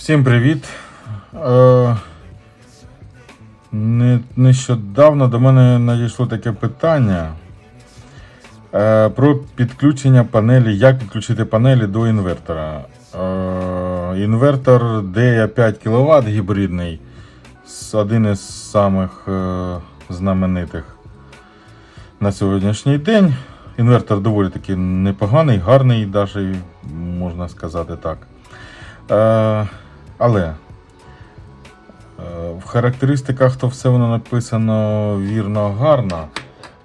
Всім привіт. Е, не, нещодавно до мене надійшло таке питання е, про підключення панелі, як підключити панелі до інвертора. Е, інвертор DEA 5 кВт гібридний, один із самих знаменитих на сьогоднішній день. Інвертор доволі таки непоганий, гарний, навіть можна сказати так. Але е, в характеристиках то все воно написано вірно, гарно.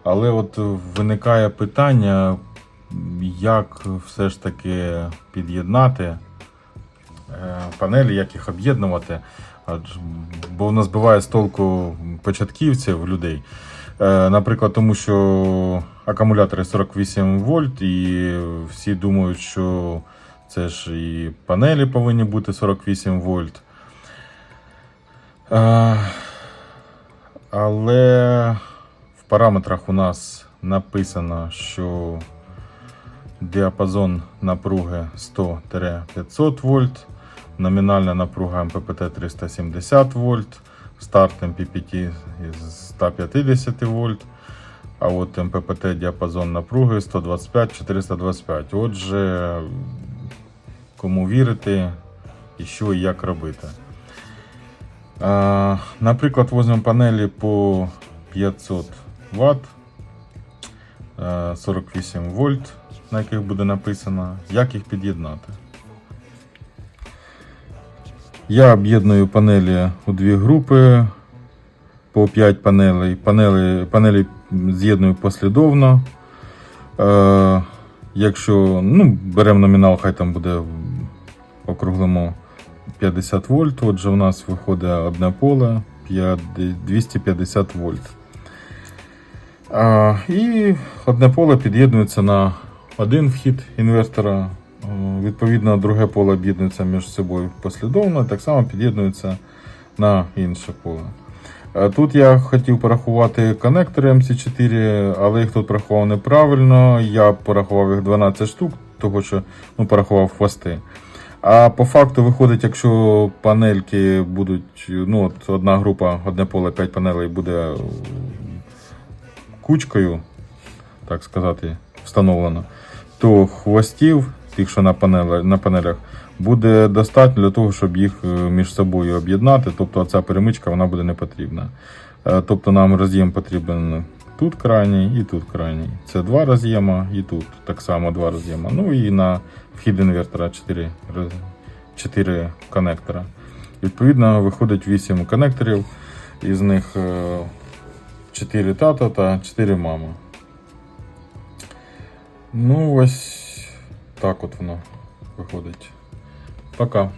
Але от виникає питання, як все ж таки під'єднати е, панелі, як їх об'єднувати. Бо в нас буває з толку початківців людей. Е, Наприклад, тому що акумулятори 48 вольт, і всі думають, що це ж і панелі повинні бути 48 вольт. Е, Але в параметрах у нас написано, що діапазон напруги 100-500 вольт, номінальна напруга МППТ 370 вольт, старт із 150 вольт. А от МППТ діапазон напруги 125-425. Отже, кому вірити і що і як робити. Наприклад, візьмемо панелі по 500 Вт, 48 вольт, на яких буде написано, як їх під'єднати. Я об'єдную панелі у дві групи по 5 панелей. Панелі, панелі з'єдную послідовно. Е, якщо ну, беремо номінал, хай там буде округлимо 50 вольт. Отже, у нас виходить одне поле 250 вольт. І одне поле під'єднується на один вхід інвертора. Е, Відповідно, друге поле об'єднується між собою послідовно, так само під'єднується на інше поле. Е, Тут я хотів порахувати конектори MC4, але їх тут порахував неправильно. Я порахував їх 12 штук, того що ну, порахував хвости. А по факту виходить, якщо панельки будуть, ну от одна група, одне поле 5 панелей буде е, кучкою, так сказати, встановлено, то хвостів, тих, що на, панеле, на панелях, буде достатньо для того, щоб їх е, між собою об'єднати. Тобто ця перемичка вона буде не потрібна. Е, Тобто нам роз'єм потрібен тут крайній і тут крайній. Це два роз'єма, і тут так само два роз'єма. Ну і на вхід інвертора 4, 4 конектора. Відповідно, виходить 8 конекторів, із них 4 тата та 4 мама. Ну, ось так от воно виходить. Пока.